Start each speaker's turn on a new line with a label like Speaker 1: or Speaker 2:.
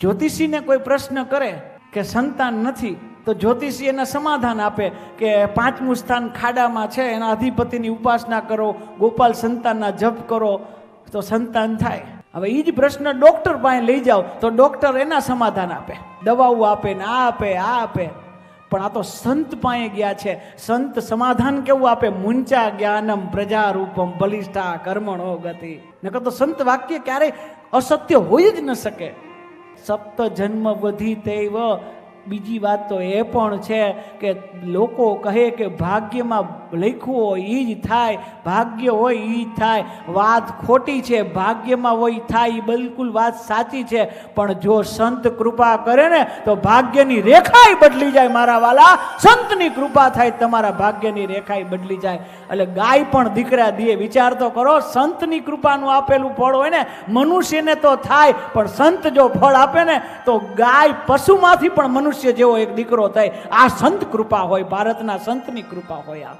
Speaker 1: જ્યોતિષીને કોઈ પ્રશ્ન કરે કે સંતાન નથી, તો જ્યોતિષી એને સમાધાન આપે કે પાંચમું સ્થાન ખાડામાં છે, એના અધિપતિની ઉપાસના કરો, ગોપાલ સંતાનના જપ કરો, તો સંતાન થાય. હવે એ જ પ્રશ્ન ડૉક્ટર પાસે લઈ જાઓ, તો ડોક્ટર એના સમાધાન આપે. દવાઓ આપે ને આ આપે આ આપે. પણ આ તો સંત પાસે ગયા છે. સંત સમાધાન કેવું આપે? મુંચા જ્ઞાનમ પ્રજારૂપમ બલિષ્ઠા કર્મણો ગતિ. નકર તો સંત વાક્ય ક્યારેય અસત્ય હોય જ ન શકે. સપ્ત જન્મ વધી તેવ બીજી વાત તો એ પણ છે કે લોકો કહે કે ભાગ્યમાં લખ્યું હોય એ જ થાય, ભાગ્ય હોય એ જ થાય. વાત ખોટી છે, ભાગ્યમાં હોય થાય એ બિલકુલ વાત સાચી છે. પણ જો સંત કૃપા કરે ને, તો ભાગ્યની રેખાય બદલી જાય મારા વાલા. સંતની કૃપા થાય તમારા ભાગ્યની રેખાય બદલી જાય. એટલે ગાય પણ દીકરા દે વિચાર તો કરો, સંતની કૃપાનું આપેલું ફળ હોય ને, મનુષ્યને તો થાય, પણ સંત જો ફળ આપે ને, તો ગાય પશુમાંથી પણ મનુષ્ય જેવો એક દીકરો થાય આ સંત કૃપા હોય ભારતના સંતની કૃપા હોય આ.